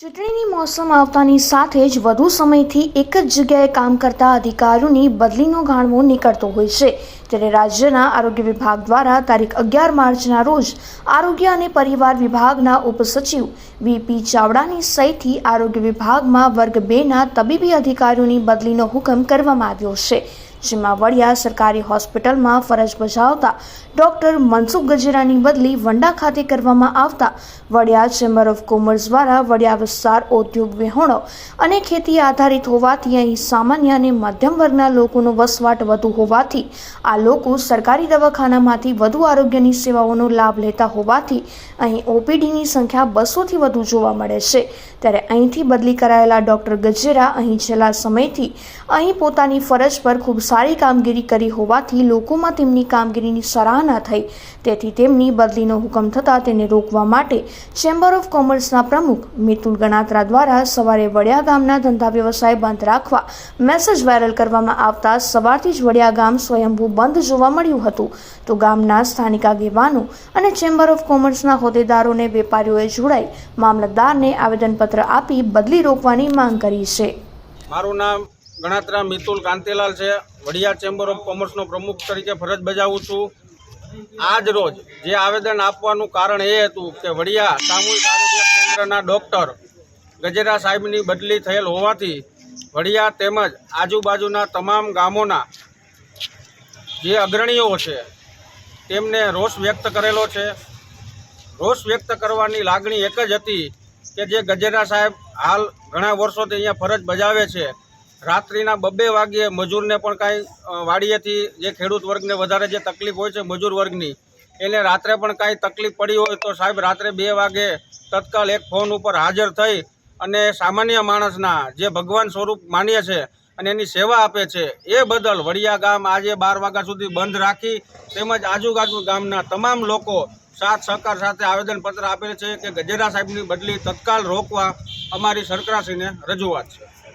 ચૂંટણીની મોસમ આવતાની સાથે જ વધુ સમયથી એક જ જગ્યાએ કામ કરતા અધિકારીઓની બદલીનો ગાણવો નીકળતો હોય છે. ત્યારે રાજ્યના આરોગ્ય વિભાગ દ્વારા તારીખ અગિયાર માર્ચના રોજ આરોગ્ય અને પરિવાર વિભાગના ઉપસચિવ વીપી ચાવડાની સહીથી આરોગ્ય વિભાગમાં વર્ગ બેના તબીબી અધિકારીઓની બદલીનો હુકમ કરવામાં આવ્યો છે. જેમાં વડિયા સરકારી હોસ્પિટલમાં ફરજ બજાવતા ડોક્ટર મનસુખ ગજેરાની બદલી વંડા ખાતે કરવામાં આવતા વડિયા ચેમ્બર ઓફ કોમર્સ દ્વારા વડિયા વિસ્તાર ઉદ્યોગ વિહોણો અને ખેતી આધારિત હોવાથી અહીં સામાન્ય અને મધ્યમ વર્ગના લોકોનો વસવાટ વધુ હોવાથી આ લોકો સરકારી દવાખાનામાંથી વધુ આરોગ્યની સેવાઓનો લાભ લેતા હોવાથી અહીં ઓપીડીની સંખ્યા બસોથી વધુ જોવા મળે છે. ત્યારે અહીંથી બદલી કરાયેલા ડોક્ટર ગજેરા અહીં છેલ્લા સમયથી અહીં પોતાની ફરજ પર ખૂબ સારી કામગીરી કરી હોવાથી લોકોમાં તેમની કામગીરીની સરાહના થઈ. તેથી તેમની બદલીનો હુકમ થતાં તેને રોકવા માટે ચેમ્બર ઓફ કોમર્સના પ્રમુખ મિતુલ ગણાત્રા દ્વારા સવારે વડિયા ગામના ધંધા વ્યવસાય બંધ રાખવા મેસેજ વાયરલ કરવામાં આવતા સવારથી જ વડિયા ગામ સ્વયંભૂ બંધ જોવા મળ્યું હતું. તો ગામના સ્થાનિક આગેવાનો અને ચેમ્બર ઓફ કોમર્સના હોદ્દેદારોને વેપારીઓએ જોડાઈ મામલતદારને આવેદનપત્ર આપી બદલી રોકવાની માંગ કરી છે. મારું નામ ગણાત્રા મિતુલ કાંતિલાલ છે. વડિયા ચેમ્બર ઓફ કોમર્સનો પ્રમુખ તરીકે ફરજ બજાવું છું. આજ રોજ જે આવેદન આપવાનું કારણ એ હતું કે વડિયા સામૂહિક આરોગ્ય કેન્દ્રના ડૉક્ટર ગજેરા સાહેબની બદલી થયેલ હોવાથી વડિયા તેમજ આજુબાજુના તમામ ગામોના જે અગ્રણીઓ છે તેમને રોષ વ્યક્ત કરેલો છે. રોષ વ્યક્ત કરવાની લાગણી એક જ હતી કે જે ગજેરા સાહેબ હાલ ઘણા વર્ષોથી અહીંયા ફરજ બજાવે છે. રાત્રિના બબ્બે વાગ્યે મજૂરને પણ કાંઈ વાડીએથી જે ખેડૂત વર્ગને વધારે જે તકલીફ હોય છે મજૂર વર્ગની, એને રાત્રે પણ કાંઈ તકલીફ પડી હોય તો સાહેબ રાત્રે બે વાગે તત્કાલ એક ફોન ઉપર હાજર થઈ અને સામાન્ય માણસના જે ભગવાન સ્વરૂપ માનીએ છે અને એની સેવા આપે છે, એ બદલ વડિયા ગામ આજે બાર વાગ્યા સુધી બંધ રાખી તેમજ આજુબાજુ ગામના તમામ લોકો સાથ સહકાર સાથે આવેદનપત્ર આપેલ છે કે ગજેરા સાહેબની બદલી તત્કાલ રોકવા અમારી સરકારશ્રીને રજૂઆત છે.